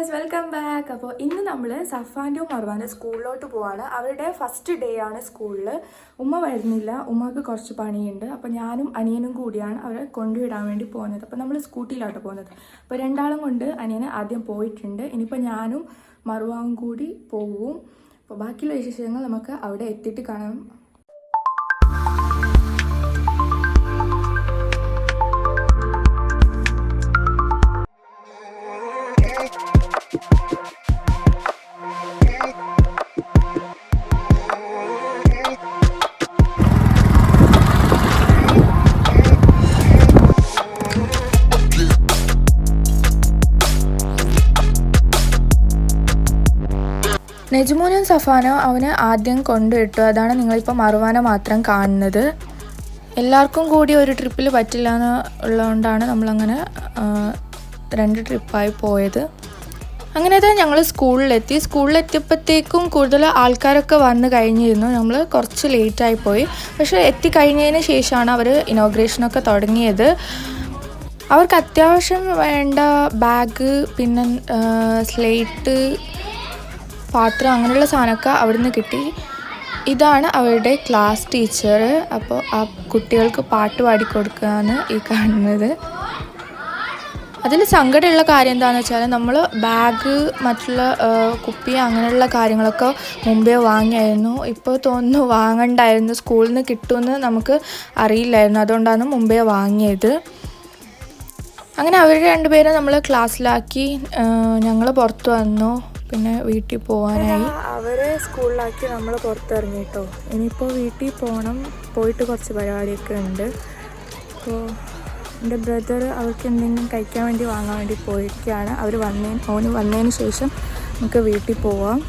Guys welcome back അപ്പോൾ ഇന്ന് നമ്മൾ സഫാന്റെ മറുവാന്റെ സ്കൂളിലോട്ട് പോവാണ്. അവരുടെ ഫസ്റ്റ് ഡേ ആണ് സ്കൂളിൽ. ഉമ്മ വരുന്നില്ല. ഉമ്മക്ക് കുറച്ച് പണിയുണ്ട്. അപ്പോൾ ഞാനും അനിയനും കൂടിയാണ് അവരെ കൊണ്ടുവിടാൻ വേണ്ടി പോകുന്നത്. അപ്പോൾ നമ്മൾ സ്കൂട്ടിയിലോട്ട് പോകുന്നത്. അപ്പോൾ രണ്ടാളും കൊണ്ട് അനിയനെ ആദ്യം പോയിട്ടുണ്ട്. ഇനിയിപ്പോൾ ഞാനും മറുവാവും കൂടി പോവും. അപ്പോൾ ബാക്കിയുള്ള വിശേഷങ്ങൾ നമുക്ക് അവിടെ എത്തിയിട്ട് കാണാം. നെജ്മോനും സഫാനോ അവന് ആദ്യം കൊണ്ടുവിട്ടു അതാണ് നിങ്ങളിപ്പോൾ മറുവാന മാത്രം കാണുന്നത്. എല്ലാവർക്കും കൂടി ഒരു ട്രിപ്പിൽ പറ്റില്ല എന്ന് ഉള്ളതുകൊണ്ടാണ് നമ്മളങ്ങനെ രണ്ട് ട്രിപ്പായി പോയത്. അങ്ങനെ തന്നെ ഞങ്ങൾ സ്കൂളിലെത്തി. സ്കൂളിലെത്തിയപ്പോഴത്തേക്കും കൂടുതൽ ആൾക്കാരൊക്കെ വന്നു കഴിഞ്ഞിരുന്നു. നമ്മൾ കുറച്ച് ലേറ്റായി പോയി. പക്ഷേ എത്തിക്കഴിഞ്ഞതിന് ശേഷമാണ് അവർ ഇനോഗ്രേഷനൊക്കെ തുടങ്ങിയത്. അവർക്ക് അത്യാവശ്യം വേണ്ട ബാഗ് പിന്നെ സ്ലേറ്റ് പാത്രം അങ്ങനെയുള്ള സാധനമൊക്കെ അവിടുന്ന് കിട്ടി. ഇതാണ് അവരുടെ ക്ലാസ് ടീച്ചർ അപ്പോൾ ആ കുട്ടികൾക്ക് പാട്ട് പാടി കൊടുക്കുകയാണ് ഈ കാണുന്നത്. അതിൽ സങ്കടമുള്ള കാര്യം എന്താണെന്ന് വെച്ചാൽ നമ്മൾ ബാഗ് മറ്റുള്ള കുപ്പി അങ്ങനെയുള്ള കാര്യങ്ങളൊക്കെ മുമ്പേ വാങ്ങിയായിരുന്നു. ഇപ്പോൾ തോന്നുന്നു വാങ്ങണ്ടായിരുന്നു. സ്കൂളിൽ നിന്ന് കിട്ടുമെന്ന് നമുക്ക് അറിയില്ലായിരുന്നു. അതുകൊണ്ടാണ് മുമ്പേ വാങ്ങിയത്. അങ്ങനെ അവർ രണ്ടുപേരെ നമ്മൾ ക്ലാസ്സിലാക്കി ഞങ്ങൾ പുറത്ത് വന്നു. പിന്നെ വീട്ടിൽ പോകാനായി അവരെ സ്കൂളിലാക്കി നമ്മൾ പുറത്തിറങ്ങി കേട്ടോ ഇനിയിപ്പോൾ വീട്ടിൽ പോകണം പോയിട്ട് കുറച്ച് പരിപാടിയൊക്കെ ഉണ്ട്. അപ്പോൾ എന്റെ ബ്രദർ അവർക്ക് എന്തെങ്കിലും കഴിക്കാൻ വേണ്ടി വാങ്ങാൻ വേണ്ടി പോയിരിക്കുകയാണ്. അവർ വന്നേ ഓന് വന്നതിന് ശേഷം നമുക്ക് വീട്ടിൽ പോവാം.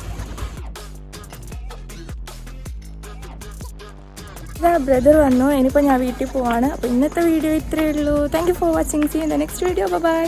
ബ്രദർ വന്നു. ഇനിയിപ്പോൾ ഞാൻ വീട്ടിൽ പോവാണ്. അപ്പോൾ ഇന്നത്തെ വീഡിയോ ഇത്രയേ ഉള്ളൂ. Thank you for watching see in the next video bye